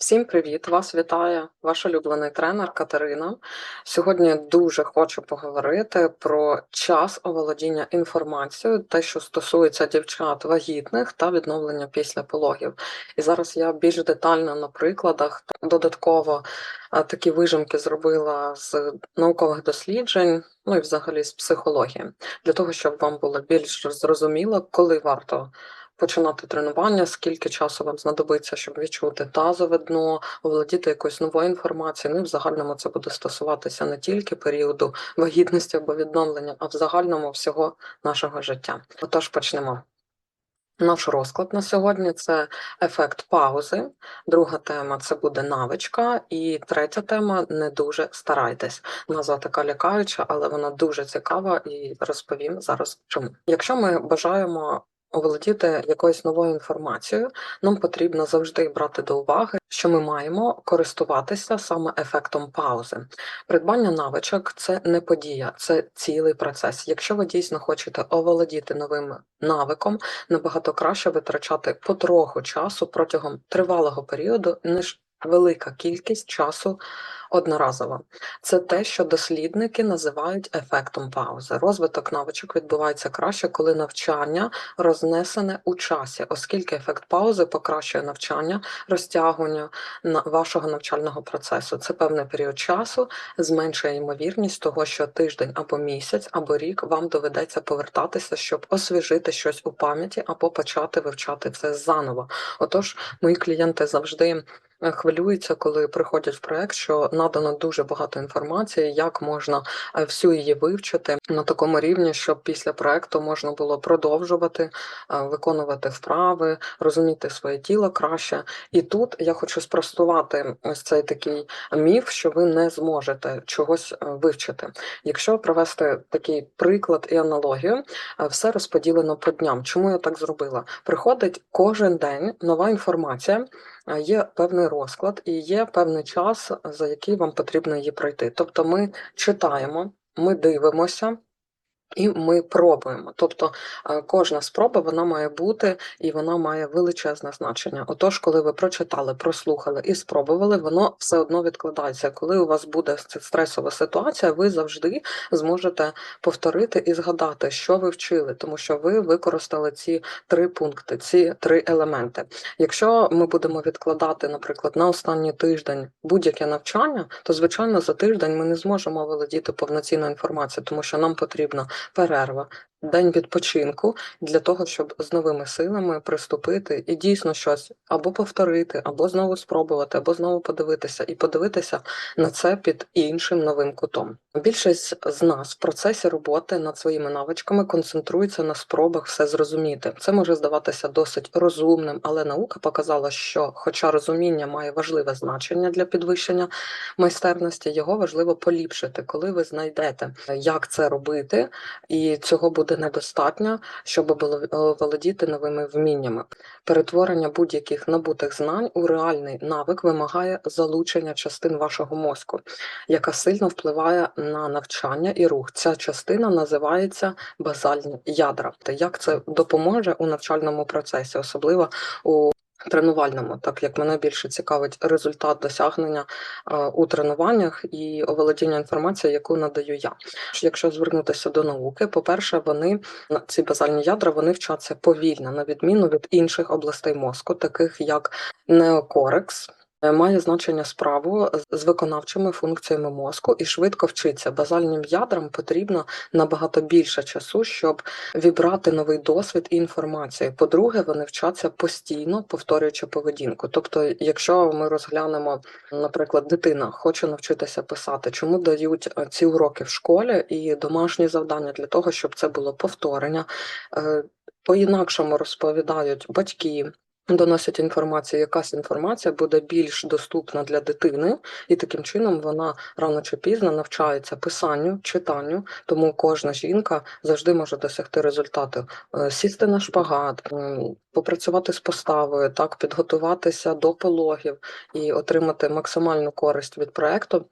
Всім привіт! Вас вітає ваш улюблений тренер Катерина. Сьогодні дуже хочу поговорити про час оволодіння інформацією, те, що стосується дівчат вагітних та відновлення після пологів. І зараз я більш детально на прикладах додатково такі вижимки зробила з наукових досліджень, ну і взагалі з психології, для того, щоб вам було більш зрозуміло, коли варто починати тренування, скільки часу вам знадобиться, щоб відчути тазове дно, оволодіти якоюсь новою інформацією. Ну і в загальному це буде стосуватися не тільки періоду вагітності або відновлення, а в загальному всього нашого життя. Отож, почнемо. Наш розклад на сьогодні це ефект паузи. Друга тема це буде навичка, і третя тема не дуже старайтесь. Назва така лякаюча, але вона дуже цікава і розповім зараз чому. Якщо ми бажаємо оволодіти якоюсь новою інформацією, нам потрібно завжди брати до уваги, що ми маємо користуватися саме ефектом паузи. Придбання навичок це не подія, це цілий процес. Якщо ви дійсно хочете оволодіти новим навиком, набагато краще витрачати потроху часу протягом тривалого періоду, ніж велика кількість часу одноразово. Це те, що дослідники називають ефектом паузи. Розвиток навичок відбувається краще, коли навчання рознесене у часі, оскільки ефект паузи покращує навчання, розтягування вашого навчального процесу. Це певний період часу, зменшує ймовірність того, що тиждень або місяць, або рік вам доведеться повертатися, щоб освіжити щось у пам'яті або почати вивчати це заново. Отож, мої клієнти завжди. Е, хвилюються, коли приходять в проект, що надано дуже багато інформації, як можна е, всю її вивчити на такому рівні, щоб після проекту можна було продовжувати е, виконувати вправи, розуміти своє тіло краще. І тут я хочу спростувати ось цей такий міф, що ви не зможете чогось вивчити. Якщо провести такий приклад і аналогію, все розподілено по дням. Чому я так зробила? Приходить кожен день нова інформація є певний розклад і є певний час, за який вам потрібно її пройти. Тобто ми читаємо, ми дивимося. І ми пробуємо. Тобто е, кожна спроба вона має бути і вона має величезне значення. Отож, коли ви прочитали, прослухали і спробували, воно все одно відкладається. Коли у вас буде стресова ситуація, ви завжди зможете повторити і згадати, що ви вчили, тому що ви використали ці три пункти, ці три елементи. Якщо ми будемо відкладати, наприклад, на останній тиждень будь-яке навчання, то звичайно за тиждень ми не зможемо володіти повноцінною інформацією, тому що нам потрібно перерва, день відпочинку для того, щоб з новими силами приступити і дійсно щось або повторити, або знову спробувати, або знову подивитися, і подивитися на це під іншим новим кутом. Більшість з нас в процесі роботи над своїми навичками концентрується на спробах все зрозуміти. Це може здаватися досить розумним, але наука показала, що, хоча розуміння має важливе значення для підвищення майстерності, його важливо поліпшити, коли ви знайдете, як це робити, і цього буде недостатньо, щоб володіти новими вміннями. Перетворення будь-яких набутих знань у реальний навик вимагає залучення частин вашого мозку, яка сильно впливає на навчання і рух. Ця частина називається базальні ядра. Як це допоможе у навчальному процесі, особливо у тренувальному, так як мене більше цікавить результат досягнення у тренуваннях і оволодіння інформацією, яку надаю я. Якщо звернутися до науки, по-перше, вони ці базальні ядра вони вчаться повільно, на відміну від інших областей мозку, таких як неокорекс. Е, має значення справу з виконавчими функціями мозку і швидко вчиться. Базальним ядрам потрібно набагато більше часу, щоб вібрати новий досвід і інформацію. По-друге, вони вчаться постійно, повторюючи поведінку. Тобто, якщо ми розглянемо, наприклад, дитина хоче навчитися писати, чому дають е, ці уроки в школі і домашні завдання для того, щоб це було повторення. Е, По інакшому розповідають батьки, доносять інформацію, якась інформація буде більш доступна для дитини, і таким чином вона рано чи пізно навчається писанню, читанню, тому кожна жінка завжди може досягти результату. Е, сісти на шпагат, попрацювати з поставою, так підготуватися до пологів і отримати максимальну користь від проекту.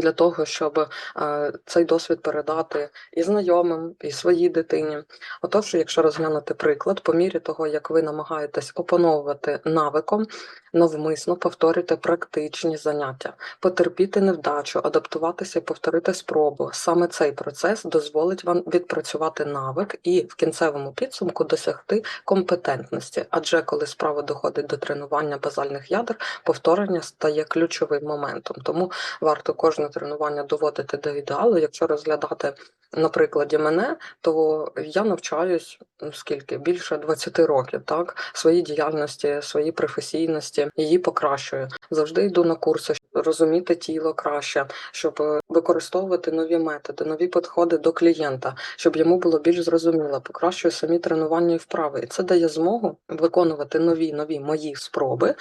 Для того, щоб е, цей досвід передати і знайомим, і своїй дитині. Отож, якщо розглянути приклад, по мірі того, як ви намагаєтесь опановувати навиком, навмисно повторюйте практичні заняття, потерпіти невдачу, адаптуватися і повторити спробу. Саме цей процес дозволить вам відпрацювати навик і в кінцевому підсумку досягти компетентності. Адже коли справа доходить до тренування базальних ядер, повторення стає ключовим моментом. Тому варто кожне тренування доводити до ідеалу. Якщо розглядати на прикладі мене, то я навчаюсь ну, скільки більше 20 років, так свої діяльності, свої професійності, її покращую. Завжди йду на курси, щоб розуміти тіло краще, щоб е, використовувати нові методи, нові підходи до клієнта, щоб йому було більш зрозуміло, покращую самі тренування і вправи. І це дає змогу виконувати нові нові мої спроби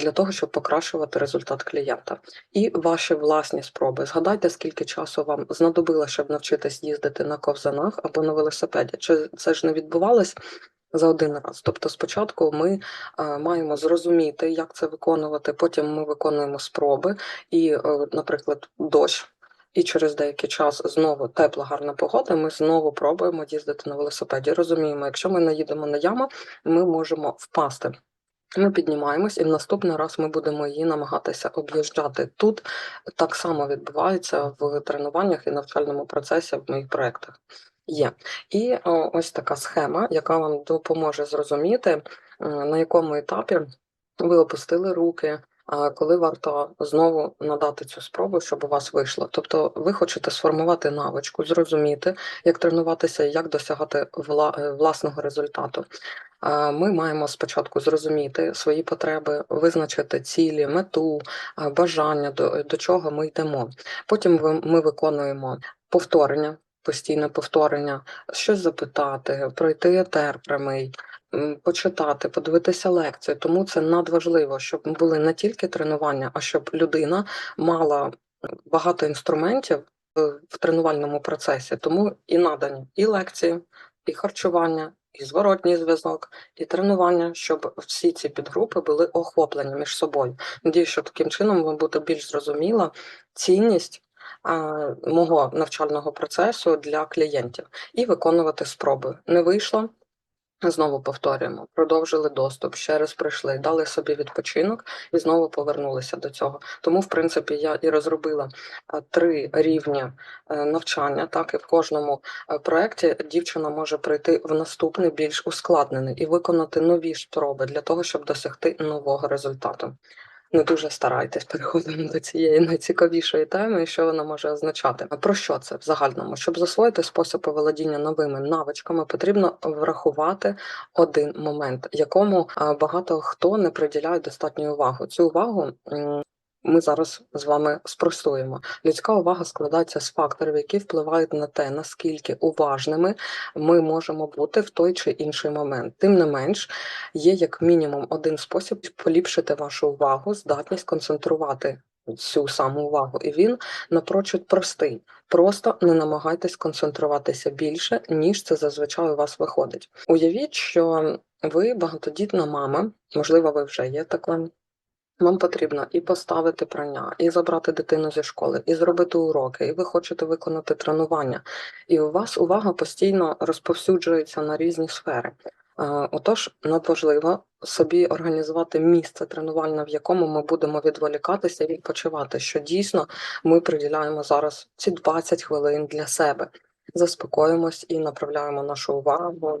для того, щоб покращувати результат клієнта. І ваші власні спроби. Згадайте, скільки часу вам знадобило, щоб навчитись їздити на ковзанах або на велосипеді. Чи це ж не відбувалось? За один раз. Тобто, спочатку ми е, маємо зрозуміти, як це виконувати. Потім ми виконуємо спроби, і, е, наприклад, дощ. І через деякий час знову тепла, гарна погода. Ми знову пробуємо їздити на велосипеді. Розуміємо, якщо ми не їдемо на яму, ми можемо впасти. Ми піднімаємось, і в наступний раз ми будемо її намагатися об'їжджати. Тут так само відбувається в тренуваннях і навчальному процесі в моїх проєктах. Є. І ось така схема, яка вам допоможе зрозуміти, е, на якому етапі ви опустили руки, коли варто знову надати цю спробу, щоб у вас вийшло. Тобто ви хочете сформувати навичку, зрозуміти, як тренуватися як досягати е, власного результату. Ми маємо спочатку зрозуміти свої потреби, визначити цілі, мету, бажання, до, до чого ми йдемо. Потім ми виконуємо повторення, постійне повторення, щось запитати, пройти етер прямий, почитати, подивитися лекції. Тому це надважливо, щоб були не тільки тренування, а щоб людина мала багато інструментів в тренувальному процесі. Тому і надані і лекції, і харчування, і зворотній зв'язок, і тренування, щоб всі ці підгрупи були охоплені між собою. Надію, що таким чином буде більш зрозуміла цінність мого навчального процесу для клієнтів і виконувати спроби. Не вийшло. Знову повторюємо, продовжили доступ, ще раз прийшли, дали собі відпочинок і знову повернулися до цього. Тому, в принципі, я і розробила е, три рівні е, навчання. Так і в кожному е, проєкті дівчина може прийти в наступний більш ускладнений і виконати нові спроби для того, щоб досягти нового результату. Не дуже старайтесь, переходимо до цієї найцікавішої теми, що вона може означати. А Про що це в загальному? Щоб засвоїти спосіб володіння новими навичками, потрібно врахувати один момент, якому багато хто не приділяє достатньої уваги. Цю увагу ми зараз з вами спростуємо. Людська увага складається з факторів, які впливають на те, наскільки уважними ми можемо бути в той чи інший момент. Тим не менш, є як мінімум один спосіб поліпшити вашу увагу, здатність концентрувати цю саму увагу. І він напрочуд простий. Просто не намагайтесь концентруватися більше, ніж це зазвичай у вас виходить. Уявіть, що ви багатодітна мама, можливо, ви вже є така. Вам потрібно і поставити прання, і забрати дитину зі школи, і зробити уроки, і ви хочете виконати тренування. І у вас увага постійно розповсюджується на різні сфери. Е, Отож, надважливо собі організувати місце тренувальне, в якому ми будемо відволікатися і відпочивати, що дійсно ми приділяємо зараз ці 20 хвилин для себе. Заспокоїмось і направляємо нашу увагу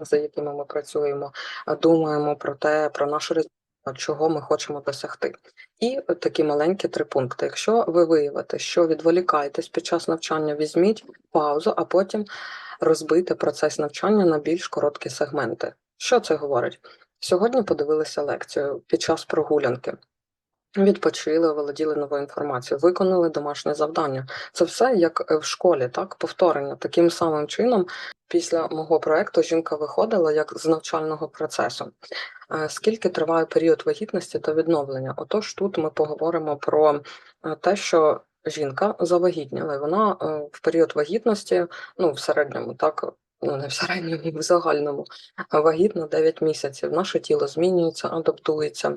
за якими ми працюємо, е, думаємо про те, про наш результат, чого ми хочемо досягти. І такі маленькі три пункти. Якщо ви виявите, що відволікаєтесь під час навчання, візьміть паузу, а потім розбийте процес навчання на більш короткі сегменти. Що це говорить? Сьогодні подивилися лекцію під час прогулянки. Відпочили, володіли новою інформацією, виконали домашнє завдання. Це все як е, в школі, так повторення. Таким самим чином, після мого проекту жінка виходила як з навчального процесу. Е, Скільки триває період вагітності та відновлення? Отож, тут ми поговоримо про е, те, що жінка завагітніла, вона в період вагітності, ну в середньому, так. Ну, не в середньому, в загальному, вагітна 9 місяців. Наше тіло змінюється, адаптується.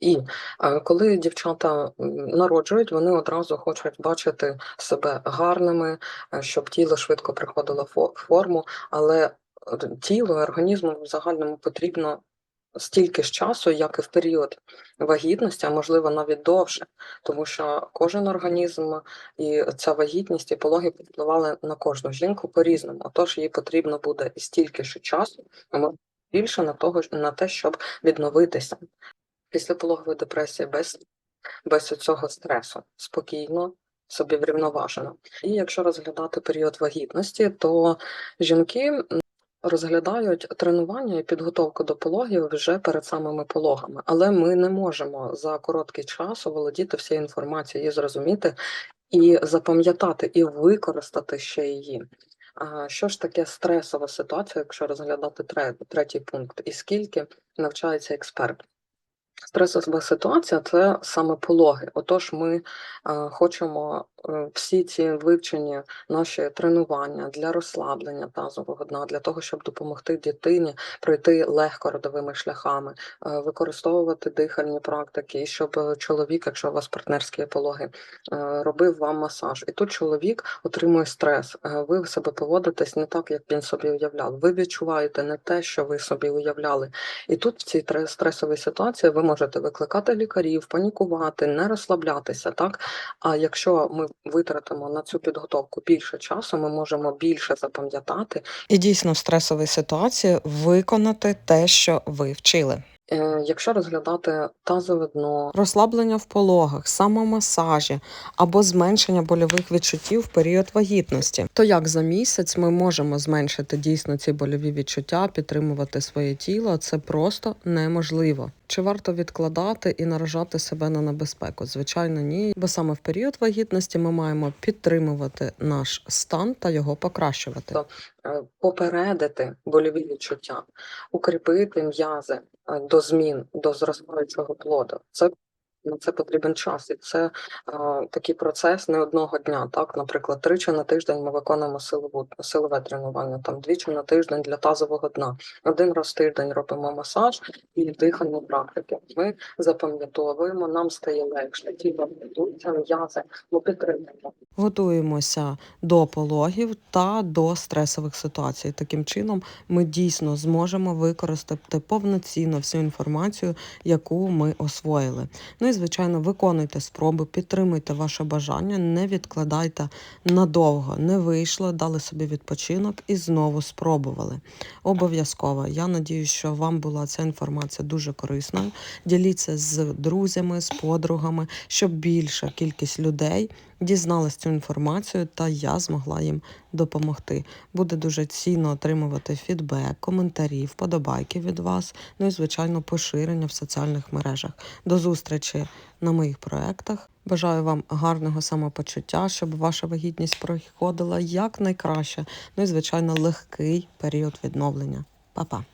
І е, коли дівчата народжують, вони одразу хочуть бачити себе гарними, е, щоб тіло швидко приходило в форму, але е, тілу, організму в загальному потрібно стільки ж часу, як і в період вагітності, а можливо навіть довше, тому що кожен організм і ця вагітність і пологи впливали на кожну жінку по-різному. Отож, їй потрібно буде і стільки ж часу, а більше на того на те, щоб відновитися. Після пологової депресії без, без цього стресу, спокійно, собі врівноважено. І якщо розглядати період вагітності, то жінки розглядають тренування і підготовку до пологів вже перед самими пологами, але ми не можемо за короткий час оволодіти всією інформацією, зрозуміти і запам'ятати, і використати ще її. А що ж таке стресова ситуація, якщо розглядати третій пункт, і скільки навчається експерт? Стресова ситуація це саме пологи. Отож, ми е, хочемо всі ці вивчені наші тренування для розслаблення тазового дна, для того, щоб допомогти дитині пройти легко родовими шляхами, е, використовувати дихальні практики, і щоб е, чоловік, якщо у вас партнерські пологи, е, робив вам масаж. І тут чоловік отримує стрес. Е, Ви себе поводитесь не так, як він собі уявляв. Ви відчуваєте не те, що ви собі уявляли. І тут в цій стресовій ситуації ви можете викликати лікарів, панікувати, не розслаблятися. Так а якщо ми витратимо на цю підготовку більше часу, ми можемо більше запам'ятати. І дійсно в стресовій ситуації виконати те, що ви вчили. Е, Якщо розглядати тазове дно, Розслаблення в пологах, самомасажі або зменшення больових відчуттів в період вагітності. То як за місяць ми можемо зменшити дійсно ці больові відчуття, підтримувати своє тіло? Це просто неможливо. Чи варто відкладати і наражати себе на небезпеку? Звичайно, ні. Бо саме в період вагітності ми маємо підтримувати наш стан та його покращувати. Е, попередити больові відчуття, укріпити м'язи е, до змін, до зростаючого плоду. Це на це потрібен час, і це е, такий процес не одного дня. Так, наприклад, тричі на тиждень ми виконуємо силову силове тренування, там двічі на тиждень для тазового дна. Один раз в тиждень робимо масаж і дихальні практики. Ми запам'ятовуємо, нам стає легше, тіло готується, м'язи, ми підтримуємо. Готуємося до пологів та до стресових ситуацій. Таким чином, ми дійсно зможемо використати повноцінно всю інформацію, яку ми освоїли. Ну і звичайно, виконуйте спроби, підтримуйте ваше бажання, не відкладайте надовго. Не вийшло, дали собі відпочинок і знову спробували. Обов'язково. Я надіюсь, що вам була ця інформація дуже корисною. Діліться з друзями, з подругами, щоб більша кількість людей дізналась цю інформацію, та я змогла їм допомогти. Буде дуже цінно отримувати фідбек, коментарі, вподобайки від вас. Ну і звичайно, поширення в соціальних мережах. До зустрічі на моїх проектах. Бажаю вам гарного самопочуття, щоб ваша вагітність проходила якнайкраще. Ну і звичайно, легкий період відновлення. Па-па!